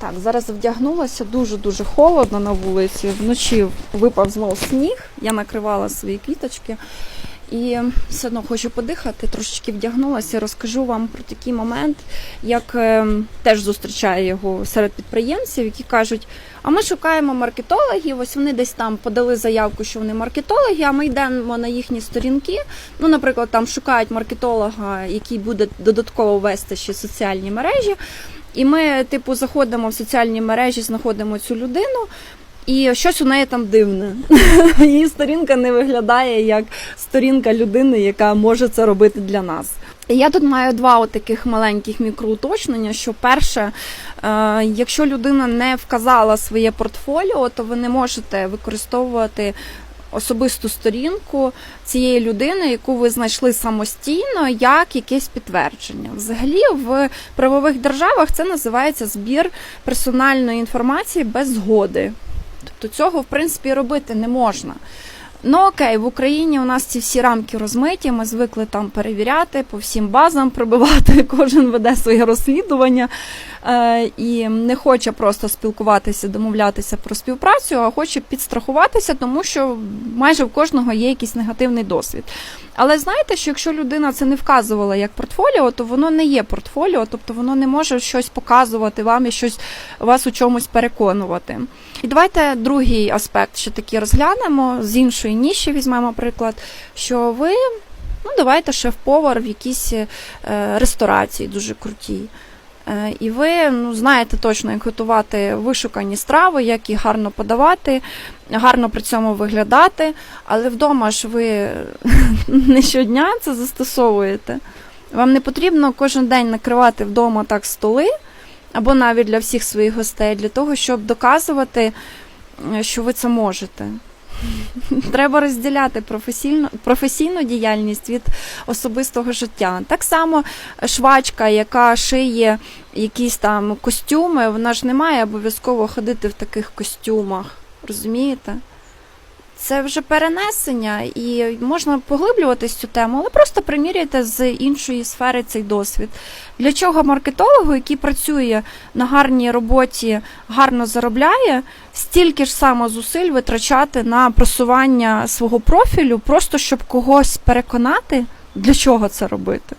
Так, зараз вдягнулася, дуже-дуже холодно на вулиці. Вночі випав знову сніг, я накривала свої квіточки. І все одно хочу подихати, трошечки вдягнулася. Розкажу вам про такий момент, як е, теж зустрічаю його серед підприємців, які кажуть: а ми шукаємо маркетологів. Ось вони десь там подали заявку, що вони маркетологи. А ми йдемо на їхні сторінки. Ну, наприклад, там шукають маркетолога, який буде додатково вести ще соціальні мережі. І ми, типу, заходимо в соціальні мережі, знаходимо цю людину. І щось у неї там дивне. Її сторінка не виглядає як сторінка людини, яка може це робити для нас. Я тут маю два таких маленьких мікроуточнення. Що перше, е, якщо людина не вказала своє портфоліо, то ви не можете використовувати особисту сторінку цієї людини, яку ви знайшли самостійно, як якесь підтвердження. Взагалі, в правових державах це називається збір персональної інформації без згоди. Тобто цього, в принципі, робити не можна. Ну окей, в Україні у нас ці всі рамки розмиті, ми звикли там перевіряти, по всім базам пробивати, кожен веде своє розслідування е, і не хоче просто спілкуватися, домовлятися про співпрацю, а хоче підстрахуватися, тому що майже в кожного є якийсь негативний досвід. Але знаєте, що якщо людина це не вказувала як портфоліо, то воно не є портфоліо, тобто воно не може щось показувати вам і щось вас у чомусь переконувати. І давайте другий аспект ще таки розглянемо з іншої ніші візьмемо приклад, що ви, ну давайте шеф-повар в якійсь е, ресторації дуже крутій. Е, І ви ну, знаєте точно, як готувати вишукані страви, як їх гарно подавати, гарно при цьому виглядати, але вдома ж ви не щодня це застосовуєте. Вам не потрібно кожен день накривати вдома так столи, або навіть для всіх своїх гостей, для того, щоб доказувати, е, що ви це можете. Треба розділяти професійну, професійну діяльність від особистого життя. Так само швачка, яка шиє якісь там костюми, вона ж не має обов'язково ходити в таких костюмах. Розумієте? Це вже перенесення, і можна поглиблюватись цю тему, але просто приміряйте з іншої сфери цей досвід. Для чого маркетологу, який працює на гарній роботі, гарно заробляє, стільки ж само зусиль витрачати на просування свого профілю, просто щоб когось переконати, для чого це робити.